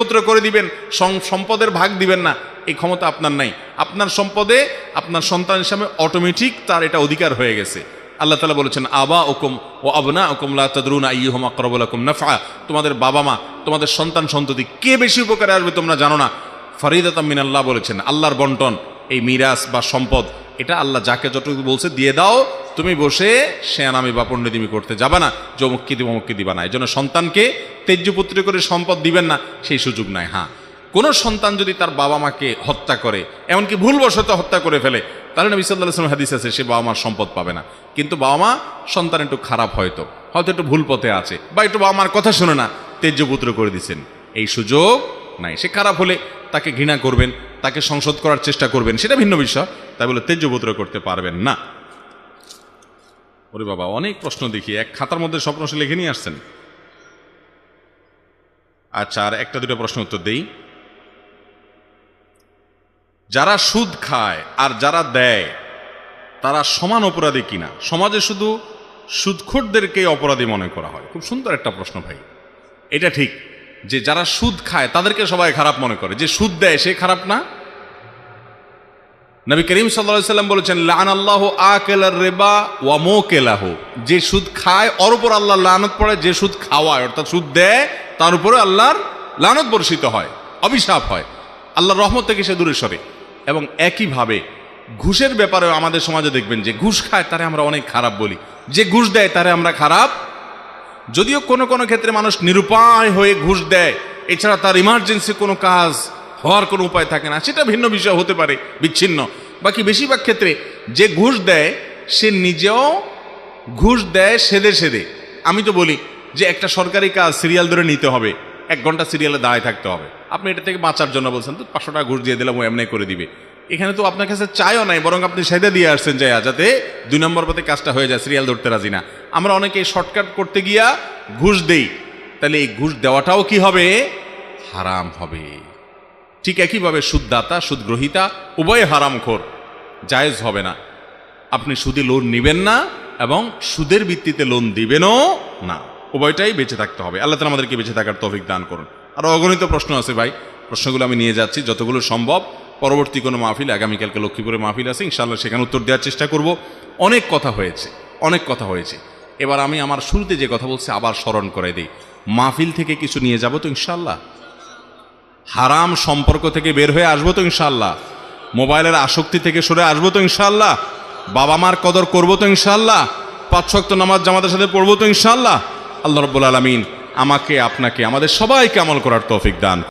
পুত্র করে দিবেন সম্পদের ভাগ দিবেন না, এই ক্ষমতা আপনার নাই। আপনার সম্পদে আপনার সন্তান হিসাবে অটোমেটিক তার এটা অধিকার হয়ে গেছে। আল্লাহ তালা বলেছেন আবা ওকুম ও আবনা ওকুম লা তাদরুনা আকরাবু লাকুম নাফআ। তোমাদের বাবা মা তোমাদের সন্তান সন্ততি কে বেশি উপকারে আসবে তোমরা জানো না। ফরিদাতাম মিনাল্লাহ বলেছেন, আল্লাহর বন্টন, এই মিরাস বা সম্পদ, এটা আল্লাহ যাকে যতটুকু বলছে দিয়ে দাও তুমি বসে শেয়ানামি বা পণ্ডিতিমি করতে যাবে না। যে অমুক্কি দিব অমুক্কি দিবা না। এই জন্য সন্তানকে তেজ্যপুত্র করে সম্পদ দিবেন না, সেই সুযোগ নাই হ্যাঁ। কোন সন্তান যদি তার বাবা মাকে হত্যা করে, এমনকি ভুলবশত হত্যা করে ফেলে, তাহলে নবী সাল্লাহ হাদিস আছে, সে বাবা মার সম্পদ পাবে না। কিন্তু বাবা মা, সন্তান একটু খারাপ হয়তো হয়তো একটু ভুল পথে আছে, বা একটু বাবা মার কথা শুনে না, তেজ্যপুত্র করে দিচ্ছেন এই সুযোগ নাই। সে খারাপ হলে তাকে ঘৃণা করবেন, তাকে সংশোধ করার চেষ্টা করবেন, সেটা ভিন্ন বিষয়, তাই বলে তেজ্যপুত্র করতে পারবেন না। ওরে বাবা, অনেক প্রশ্ন দেখি। এক খাতার মধ্যে সব প্রশ্ন লিখে নিয়ে আসছেন। আচ্ছা আর একটা দুটো প্রশ্ন উত্তর দেই। যারা সুদ খায় আর যারা দেয়, তারা সমান অপরাধী কিনা? সমাজে শুধু সুদখোরদেরকেই অপরাধী মনে করা হয়। খুব সুন্দর একটা প্রশ্ন ভাই। এটা ঠিক যে যারা সুদ খায়, তাদেরকে সবাই খারাপ মনে করে। যে সুদ দেয়, সে খারাপ না। নবী করিম সাল্লা সাল্লাম বলেছেন লান আল্লাহ আকেল রেবা ওয়া মো কেলাহ যে সুদ খায়, ওর উপর আল্লাহ লানত পড়ে, যে সুদ খাওয়ায়, অর্থাৎ সুদ দেয়, তার উপরে আল্লাহর লানত বর্ষিত হয়, অভিশাপ হয়। আল্লাহর রহমত থেকে সে দূরে সরে। এবং একইভাবে ঘুষের ব্যাপারেও আমাদের সমাজে দেখবেন যে, ঘুষ খায় তারে আমরা অনেক খারাপ বলি। যে ঘুষ দেয় তারে আমরা খারাপ। যদিও কোনো কোনো ক্ষেত্রে মানুষ নিরুপায় হয়ে ঘুষ দেয়, এছাড়া তার ইমার্জেন্সি কোনো কাজ হওয়ার কোনো উপায় থাকে না। সেটা ভিন্ন বিষয় হতে পারে, বিচ্ছিন্ন। বাকি বেশিরভাগ ক্ষেত্রে যে ঘুষ দেয়, সে নিজেও ঘুষ দেয় সেদে সেদে। আমি তো বলি যে একটা সরকারি কাজ সিরিয়াল ধরে নিতে হবে, এক ঘণ্টা সিরিয়ালে দাঁড়ায় থাকতে হবে। আপনি এটা থেকে বাঁচার জন্য বলছেন তো, পাঁচশো টাকা ঘুষ দিয়ে দিলাম, ও এমনি করে দিবে। এখানে তো আপনার কাছে চাইও নাই, বরং আপনি সেদে দিয়ে আসছেন যাইয়া যাতে দুই নম্বর পথে কাজটা হয়ে যায়, সিরিয়াল ধরতে রাজি না। আমরা অনেকে শর্টকাট করতে গিয়া ঘুষ দেই। তাহলে এই ঘুষ দেওয়াটাও কি হবে? হারাম হবে। ঠিক একইভাবে সুদদাতা, সুদগ্রহিতা, উভয় হারামখোর। জায়েজ হবে না। আপনি সুদে লোন নেবেন না এবং সুদের ভিত্তিতে লোন দিবেনও না। উভয়টাই বেঁচে থাকতে হবে। আল্লাহ তালা আমাদেরকে বেঁচে থাকার তৌফিক দান করুন। আরও অগণিত প্রশ্ন আছে ভাই। প্রশ্নগুলো আমি নিয়ে যাচ্ছি যতগুলো সম্ভব। পরবর্তী কোনো মাহফিল, আগামীকালকে লক্ষ্মীপুরে মাহফিল আছে ইনশাল্লাহ সেখানে উত্তর দেওয়ার চেষ্টা করব। অনেক কথা হয়েছে, অনেক কথা হয়েছে। এবার আমি আমার শুরুতে যে কথা বলছি আবার স্মরণ করে দিই। মাহফিল থেকে কিছু নিয়ে যাব তো ইনশাল্লাহ হারাম সম্পর্ক থেকে বের হয়ে আসব তো ইনশাল্লাহ মোবাইলের আসক্তি থেকে সরে আসব তো ইনশাল্লাহ বাবা মার কদর করব তো ইনশাল্লাহ পাঁচ শক্ত নামাজ জামাতের সাথে পড়ব তো ইনশাল্লাহ আল্লাহ রব্বুল আলমিন আমাকে, আপনাকে, আমাদের সবাইকে আমল করার তৌফিক দান।